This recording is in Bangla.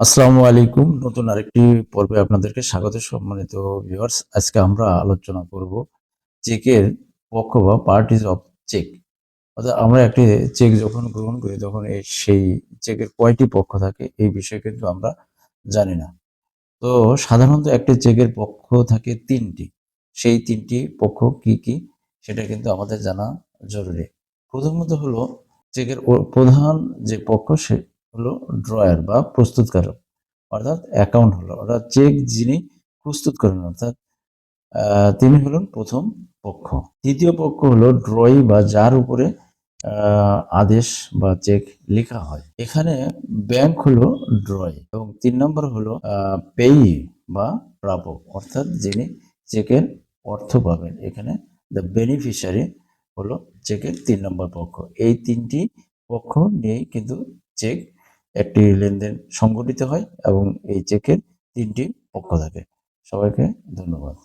আসসালামু আলাইকুম। নতুন আরেকটি পর্বে আপনাদেরকে স্বাগত সম্মানিত ভিউয়ার্স আজকে আমরা আলোচনা করব চেকের পক্ষ বা পার্টিজ অফ চেক অর্থাৎ আমরা একটি চেক যখন গ্রহণ করি, তখন এই সেই চেকের কয়টি পক্ষ থাকে, এই বিষয়ে কিন্তু আমরা জানি না। তো সাধারণত একটি চেকের পক্ষ থাকে তিনটি। সেই তিনটি পক্ষ কি কি, সেটা কিন্তু আমাদের জানা জরুরি। প্রথমত হলো চেকের প্রধান যে পক্ষ সে হলো ড্রয়ার বা প্রস্তুতকারক, অর্থাৎ অ্যাকাউন্ট হলো অর্থাৎ চেক যিনি প্রস্তুত করেন, অর্থাৎ তিনি হলেন প্রথম পক্ষ। তৃতীয় পক্ষ হলো ড্রয়ি বা যার উপরে আদেশ বা চেক লেখা হয়। এখানে ব্যাংক হলো ড্রয় এবং তিন নম্বর হলো পেই বা প্রাপক, অর্থাৎ যিনি চেকের অর্থ পাবেন। এখানে দ্য বেনিফিশিয়ারি হলো চেকের তিন নম্বর পক্ষ। এই তিনটি পক্ষ নিয়েই কিন্তু চেক একটি লেনদেন সংগঠিত হয় এবং এই চেকের তিনটি পক্ষ থাকে। সবাইকে ধন্যবাদ।